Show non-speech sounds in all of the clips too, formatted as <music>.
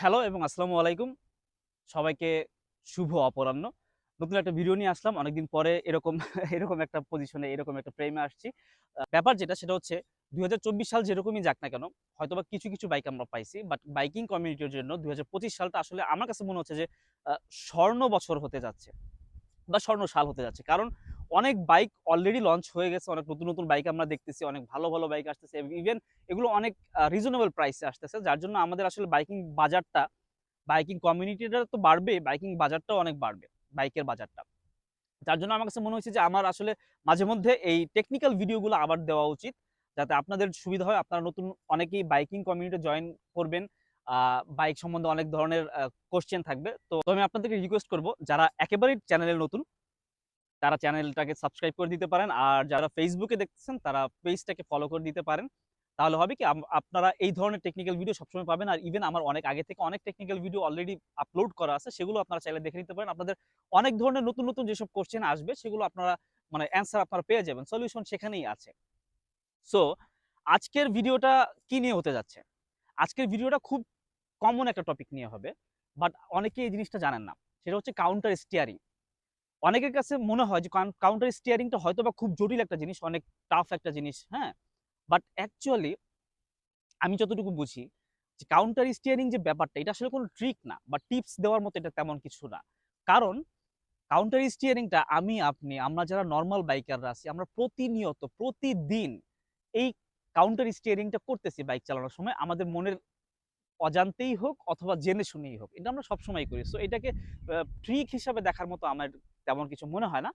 Hello এবং আসসালামু আলাইকুম। সবাইকে শুভ অপরাহ্ন। নতুন একটা ভিডিও নিয়ে আসলাম। অনেকদিন পরে এরকম এরকম একটা পজিশনে এরকম একটা প্রেমে আসছি। ব্যাপার যেটা সেটা হচ্ছে দুই হাজার চব্বিশ সাল যেরকমই যাক না কেন, হয়তোবা কিছু কিছু বাইক আমরা পাইছি বাট বাইকিং কমিউনিটির জন্য দুই হাজার পঁচিশ সালটা আসলে আমার কাছে মনে হচ্ছে যে স্বর্ণ বছর হতে যাচ্ছে বা স্বর্ণ সাল হতে যাচ্ছে। কারণ অনেক বাইক অলরেডি লঞ্চ হয়ে গেছে, অনেক নতুন নতুন বাইক আমরা দেখতেছি, অনেক ভালো ভালো বাইক আসতেছে ইভেন এগুলো অনেক রিজনেবল প্রাইসে আসতেছে, যার জন্য আমাদের আসলে বাইকিং বাজারটা বাইকিং কমিউনিটিটা তো বাড়বে বাইকিং বাজারটাও অনেক বাড়বে বাইকের বাজারটা। যার জন্য আমার কাছে মনে হচ্ছে যে আমার আসলে মাঝে মধ্যে এই টেকনিক্যাল ভিডিওগুলো আবার দেওয়া উচিত, যাতে আপনাদের সুবিধা হয়, আপনারা নতুন অনেকেই বাইকিং কমিউনিটি জয়েন করবেন বাইক সম্বন্ধে অনেক ধরনের কোশ্চেন থাকবে। তো আমি আপনাদেরকে রিকোয়েস্ট করব, যারা একেবারেই চ্যানেলে নতুন তারা চ্যানেলটাকে সাবস্ক্রাইব করে দিতে পারেন। আর যারা ফেসবুকে দেখছেন তারা পেজটাকে ফলো করে দিতে পারেন। তাহলে হবে কি আপনারা এই ধরনের টেকনিক্যাল ভিডিও সবসময় পাবেন। আর ইভেন আমার অনেক, আগে থেকে অনেক টেকনিক্যাল ভিডিও অলরেডি আপলোড করা আছে, সেগুলো আপনারা চাইলে দেখে নিতে পারেন। আপনাদের অনেক ধরনের নতুন নতুন যেসব কোশ্চেন আসবে, সেগুলো আপনারা মানে অ্যান্সার আপনারা পেয়ে যাবেন। সলিউশন সেখানেই আছে। সো আজকের ভিডিওটা কি নিয়ে হতে যাচ্ছে? আজকের ভিডিওটা খুব কমন একটা টপিক নিয়ে হবে বাট অনেকে এই জিনিসটা জানেন না। সেটা হচ্ছে কাউন্টার স্টিয়ারিং অনেকের কাছে মনে হয় যে কাউন্টার স্টিয়ারিংটা হয়তো বা খুব জটিল একটা জিনিস, অনেক টাফ একটা জিনিস হ্যাঁ? বাট অ্যাকচুয়ালি আমি যতটুকু বুঝি যে কাউন্টার স্টিয়ারিং যে ব্যাপারটা, এটা আসলে কোনো ট্রিক না, বা টিপস দেওয়ার মতো এটা তেমন কিছু না। কারণ কাউন্টার স্টিয়ারিংটা আমি, আপনি, আমরা যারা নর্মাল বাইকাররা আছি, আমরা প্রতিনিয়ত, প্রতিদিন এই কাউন্টার স্টিয়ারিংটা করতেছি বাইক চালানোর সময়। আমাদের মনের অজান্তেই হোক অথবা জেনে শুনেই হোক, এটা আমরা সবসময় করি। সো এটাকে ট্রিক হিসাবে দেখার মতো আমার তেমন কিছু মনে হয় না।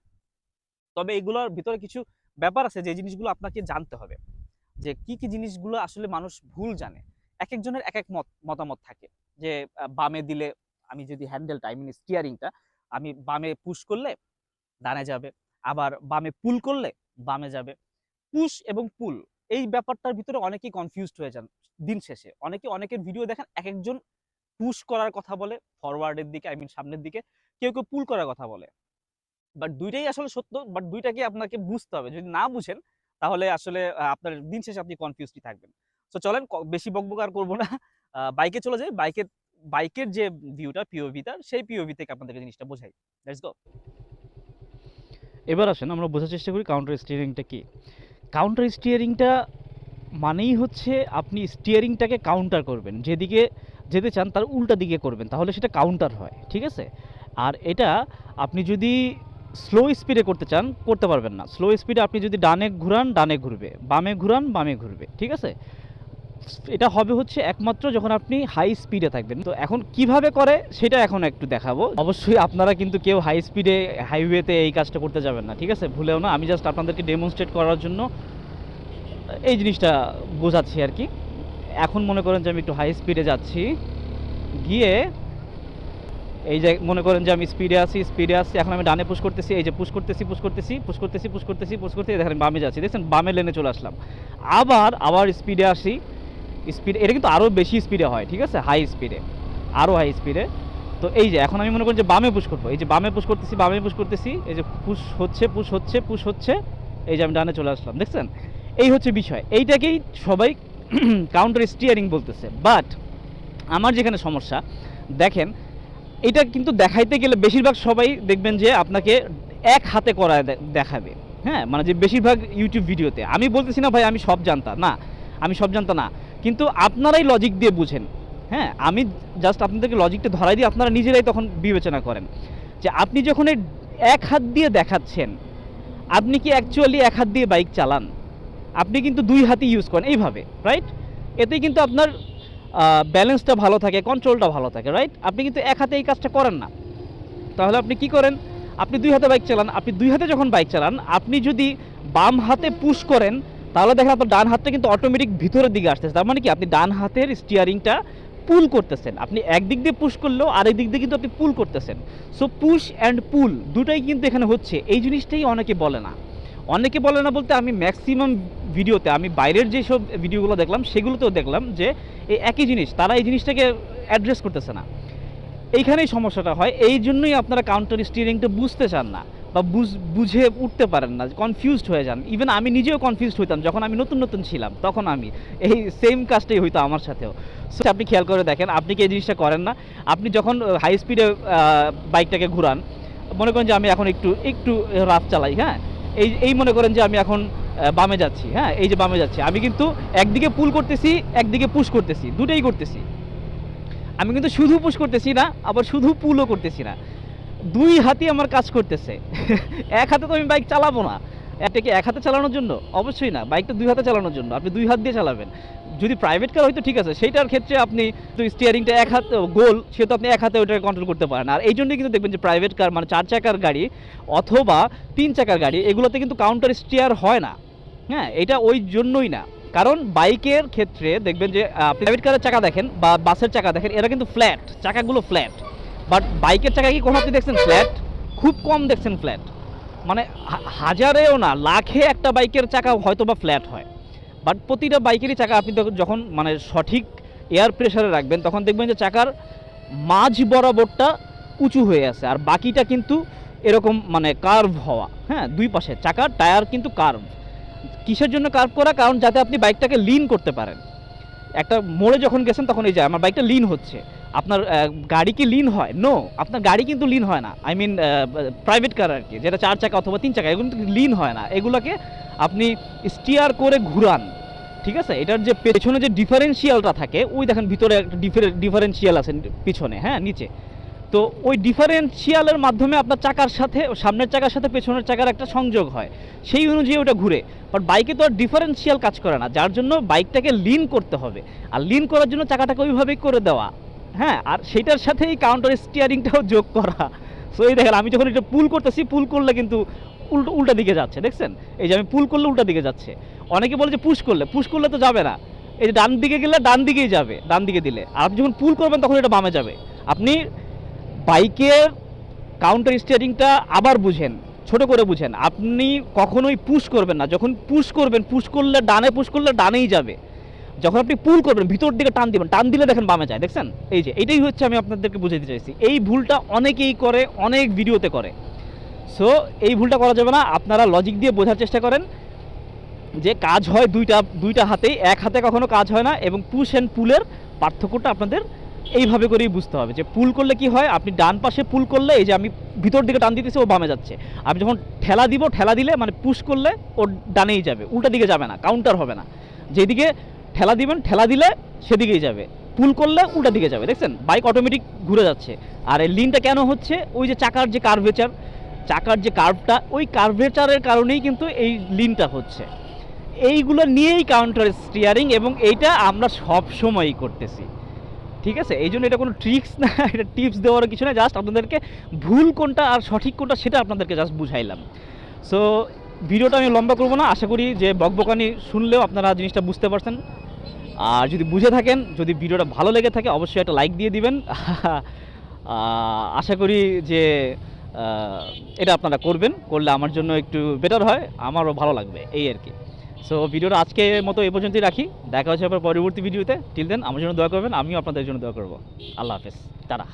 তবে এগুলোর ভিতরে কিছু ব্যাপার আছে যে জিনিসগুলো আপনাকে জানতে হবে। যে, কি কি জিনিসগুলো আসলে মানুষ ভুল জানে? এক একজনের এক এক মত, মতামত থাকে। যে বামে দিলে আমি যদি হ্যান্ডেলটা আই মিন স্টিয়ারিংটা আমি বামে পুশ করলে ডানে যাবে। আবার বামে পুল করলে বামে যাবে। পুশ এবং পুল এই ব্যাপারটার ভিতরে অনেকেই কনফিউজড হয়ে যান দিন শেষে। অনেকে, অনেকের ভিডিও দেখেন এক একজন পুশ করার কথা বলে ফরওয়ার্ডের দিকে আই মিন সামনের দিকে। কেউ কেউ পুল করার কথা বলে। বাট দুইটাই আসলে সত্য বাট দুইটাকে আপনাকে বুঝতে হবে। যদি না বুঝেন, তাহলে আসলে আপনার দিন শেষে আপনি কনফিউজডই থাকবেন। তো চলেন বেশি বকবক আর করব না। বাইকে চলে যাই। বাইকের বাইকের যে ভিউটা পিওভিটা সেই পিওভি থেকে আপনাদেরকে জিনিসটা বোঝাই। লেটস গো এবার আসেন, আমরা বোঝার চেষ্টা করি কাউন্টার স্টিয়ারিংটা কি? কাউন্টার স্টিয়ারিংটা মানেই হচ্ছে আপনি স্টিয়ারিংটাকে কাউন্টার করবেন। যেদিকে যেতে চান, তার উল্টা দিকে করবেন। তাহলে সেটা কাউন্টার হয়, ঠিক আছে? আর এটা আপনি যদি স্লো স্পিডে করতে চান, করতে পারবেন না। স্লো স্পিডে আপনি যদি ডানে ঘুরান, ডানে ঘুরবে। বামে ঘুরান, বামে ঘুরবে। ঠিক আছে? এটা হবে হচ্ছে একমাত্র যখন আপনি হাই স্পিডে থাকবেন। তো এখন কীভাবে করে, সেটা এখন একটু দেখাবো। অবশ্যই আপনারা কিন্তু কেউ হাই স্পিডে হাইওয়েতে এই কাজটা করতে যাবেন না। ঠিক আছে? ভুলেও না। আমি জাস্ট আপনাদেরকে ডেমনস্ট্রেট করার জন্য এই জিনিসটা বোঝাচ্ছি আর কি। এখন মনে করেন যে আমি একটু হাই স্পিডে যাচ্ছি। গিয়ে এই যে মনে করেন যে আমি স্পিডে আছি স্পিডে আসছি এখন আমি ডানে পুশ করতেছি, এই যে পুশ করতেছি পুশ করতেছি পুশ করতেছি পুশ করতেছি পুশ করতেছি দেখেন বামে যাচ্ছি, দেখছেন? বামে লেনে চলে আসলাম। আবার আবার স্পিডে আসি। স্পিড এটা কিন্তু আরও বেশি স্পিডে হয়, ঠিক আছে? হাই স্পিডে আরও হাই স্পিডে তো এই যে, এখন আমি মনে করি যে বামে পুশ করব। এই যে বামে পুশ করতেছি, বামে পুশ করতেছি, এই যে পুশ হচ্ছে পুশ হচ্ছে পুশ হচ্ছে, এই যে আমি ডানে চলে আসলাম, দেখছেন? এই হচ্ছে বিষয়। এইটাকেই সবাই <clears throat> কাউন্টার স্টিয়ারিং বলতেছে। বাট আমার যেখানে সমস্যা, দেখেন এটা কিন্তু দেখাইতে গেলে বেশিরভাগ সবাই দেখবেন যে আপনাকে এক হাতে করা দেখাবে। হ্যাঁ মানে যে বেশিরভাগ ইউটিউব ভিডিওতে। আমি বলতেছি না, ভাই, আমি সব জানতাম না, আমি সব জানতাম না। কিন্তু আপনারাই লজিক দিয়ে বুঝেন। হ্যাঁ আমি জাস্ট আপনাদেরকে লজিকটা ধরাই দিয়ে আপনারা নিজেরাই তখন বিবেচনা করেন। যে আপনি যখন এক হাত দিয়ে দেখাচ্ছেন, আপনি কি অ্যাকচুয়ালি এক হাত দিয়ে বাইক চালান? আপনি কিন্তু দুই হাতই ইউজ করেন, এইভাবে রাইট এতেই কিন্তু আপনার ব্যালেন্সটা ভালো থাকে কন্ট্রোলটা ভালো থাকে রাইট আপনি কিন্তু এক হাতে এই কাজটা করেন না। তাহলে আপনি কি করেন? আপনি দুই হাতে বাইক চালান। আপনি দুই হাতে যখন বাইক চালান, আপনি যদি বাম হাতে পুশ করেন, তাহলে দেখেন আপনার ডান হাতটা কিন্তু অটোমেটিক ভিতরের দিকে আসতেছে। তার মানে কি? আপনি ডান হাতের স্টিয়ারিংটা পুল করতেছেন। আপনি একদিক দিয়ে পুশ করলেও আরেক দিক দিয়ে কিন্তু আপনি পুল করতেছেন। সো পুশ অ্যান্ড পুল দুটাই কিন্তু এখানে হচ্ছে। এই জিনিসটাই অনেকে বলে না। অনেকে বলে না বলতে আমি ম্যাক্সিমাম ভিডিওতে আমি বাইরের যেসব ভিডিওগুলো দেখলাম, সেগুলোতেও দেখলাম যে এই একই জিনিস, তারা এই জিনিসটাকে অ্যাড্রেস করতেছে না। এইখানেই সমস্যাটা হয়, এই জন্যই আপনারা কাউন্টার স্টিয়ারিংটা বুঝতে চান না, বা বুঝ- উঠতে পারেন না কনফিউজড হয়ে যান। ইভেন আমি নিজেও কনফিউজড হইতাম, যখন আমি নতুন নতুন ছিলাম, তখন আমি। এই সেম কাজটাই হইতো আমার সাথেও। সো আপনি খেয়াল করে দেখেন, আপনি কি এই জিনিসটা করেন না? আপনি যখন হাই স্পিডে বাইকটাকে ঘুরান, মনে করেন যে আমি এখন একটু একটু রাফ চালাই হ্যাঁ? এই এই মনে করেন যে আমি এখন বামে যাচ্ছি হ্যাঁ? এই যে বামে যাচ্ছি। আমি কিন্তু একদিকে পুল করতেছি, একদিকে পুশ করতেছি, দুটাই করতেছি। আমি কিন্তু শুধু পুশ করতেছি না, আবার শুধু পুলও করতেছি না। দুই হাতে আমার কাজ করতেছে। <laughs> এক হাতে তো আমি বাইক চালাবো না। এটা কি এক হাতে চালানোর জন্য? অবশ্যই না। বাইকটা দুই হাতে চালানোর জন্য। আপনি দুই হাত দিয়ে চালাবেন। যদি প্রাইভেট কার হয়তো ঠিক আছে, সেইটার ক্ষেত্রে আপনি স্টিয়ারিংটা এক হাত, গোল সে তো আপনি এক হাতে ওইটাকে কন্ট্রোল করতে পারেন। আর এই জন্যই কিন্তু দেখবেন যে প্রাইভেট কার মানে চার চাকার গাড়ি অথবা তিন চাকার গাড়ি, এগুলোতে কিন্তু কাউন্টার স্টিয়ার হয় না। হ্যাঁ এটা ওই জন্যই না। কারণ বাইকের ক্ষেত্রে দেখবেন যে প্রাইভেট কারের চাকা দেখেন বা বাসের চাকা দেখেন, এরা কিন্তু ফ্ল্যাট চাকাগুলো ফ্ল্যাট বাট বাইকের চাকা কি কোনো আপনি দেখছেন ফ্ল্যাট খুব কম দেখছেন ফ্ল্যাট মানে হাজারেও না, লাখে একটা বাইকের চাকা হয়তো বা ফ্ল্যাট হয়। বাট প্রতিটা বাইকেরই চাকা আপনি যখন মানে সঠিক এয়ার প্রেশারে রাখবেন, তখন দেখবেন যে চাকার মাঝ বরাবরটা উঁচু হয়ে আছে। আর বাকিটা কিন্তু এরকম মানে কার্ভ হওয়া। হ্যাঁ দুই পাশে। চাকার টায়ার কিন্তু কার্ভ কিসের জন্য কার্ভ করা? কারণ যাতে আপনি বাইকটাকে লিন করতে পারেন। একটা মোড়ে যখন গেছেন, তখন এই যে আমার বাইকটা লিন হচ্ছে। আপনার গাড়ি কি লিন হয়? নো আপনার গাড়ি কিন্তু লিন হয় না। আই মিন প্রাইভেট কার আর কি যেটা চার চাকা অথবা তিন চাকা, এগুলো কিন্তু লিন হয় না। এগুলোকে আপনি স্টিয়ার করে ঘুরান, ঠিক আছে? এটার যে পেছনে যে ডিফারেন্সিয়ালটা থাকে, ওই দেখেন ভিতরে একটা ডিফারেন্সিয়াল আছে পিছনে হ্যাঁ নিচে। তো ওই ডিফারেন্সিয়ালের মাধ্যমে আপনার চাকার সাথে, সামনের চাকার সাথে পেছনের চাকার একটা সংযোগ হয়। সেই অনুযায়ী ওটা ঘুরে। বাট বাইকে তো আর ডিফারেন্সিয়াল কাজ করে না। যার জন্য বাইকটাকে লিন করতে হবে। আর লিন করার জন্য চাকাটাকে ওইভাবেই করে দেওয়া। হ্যাঁ আর সেটার সাথে এই কাউন্টার স্টিয়ারিংটাও যোগ করা। সো এই দেখেন, আমি যখন এটা পুল করতেছি পুল করলে কিন্তু উল্টো, উল্টা দিকে যাচ্ছে, দেখছেন? এই যে আমি পুল করলে উল্টা দিকে যাচ্ছে। অনেকে বলে যে পুশ করলে পুশ করলে তো যাবে না। এই যে ডান দিকে গেলে ডান দিকেই যাবে, ডান দিকে দিলে। আর আপনি যখন পুল করবেন, তখন এটা বামে যাবে। আপনি বাইকের কাউন্টার স্টিয়ারিংটা আবার বুঝেন, ছোট করে বুঝেন। আপনি কখনোই পুশ করবেন না। যখন পুশ করবেন পুশ করলে ডানে পুশ করলে ডানেই যাবে। যখন আপনি পুল করবেন, ভিতর দিকে টান দিবেন, টান দিলে দেখেন বামে যায়, দেখছেন? এই যে, এটাই হচ্ছে আমি আপনাদেরকে বুঝাতে চাইছি। এই ভুলটা অনেকেই করে, অনেক ভিডিওতে করে। সো এই ভুলটা করা যাবে না। আপনারা লজিক দিয়ে বোঝার চেষ্টা করেন যে কাজ হয় দুইটা দুইটা হাতেই, এক হাতে কখনো কাজ হয় না এবং পুশ অ্যান্ড পুলের পার্থক্যটা আপনাদের এইভাবে করেই বুঝতে হবে। যে পুল করলে কি হয়? আপনি ডান পাশে পুল করলে এই যে আমি ভিতর দিকে টান দিতেছি, ও বামে যাচ্ছে। আমি যখন ঠেলা দিব, ঠেলা দিলে মানে পুশ করলে ও ডানেই যাবে, উল্টা দিকে যাবে না কাউন্টার হবে না। যেদিকে ঠেলা দিবেন, ঠেলা দিলে সেদিকেই যাবে। পুল করলে উল্টা দিকে যাবে, দেখছেন? বাইক অটোমেটিক ঘুরে যাচ্ছে। আর এই লিনটা কেন হচ্ছে? ওই যে চাকার যে কার্ভেচার চাকার যে কার্ভটা ওই কার্ভেচারের কারণেই কিন্তু এই লিনটা হচ্ছে। এইগুলো নিয়েই কাউন্টার স্টিয়ারিং এবং এইটা আমরা সব সময়ই করতেছি। ঠিক আছে? এই জন্য এটা কোনো ট্রিক্স না, <laughs> এটা টিপস দেওয়ার কিছু না জাস্ট আপনাদেরকে ভুল কোনটা আর সঠিক কোনটা সেটা আপনাদেরকে জাস্ট বুঝাইলাম। সো ভিডিওটা আমি লম্বা করব না। আশা করি যে বকবকানি শুনলেও আপনারা জিনিসটা বুঝতে পারছেন। আর যদি বুঝে থাকেন, যদি ভিডিওটা ভালো লেগে থাকে, অবশ্যই একটা লাইক দিয়ে দিবেন। আশা করি যে এটা আপনারা করবেন। করলে আমার জন্য একটু বেটার হয়, আমারও ভালো লাগবে, এই আর কি। সো ভিডিওটা আজকে মতো এ পর্যন্তই রাখি। দেখা হচ্ছে আবার পরবর্তী ভিডিওতে। টিল দেন আমার জন্য দোয়া করবেন, আমিও আপনাদের জন্য দোয়া করব। আল্লাহ হাফেজ। টাটা।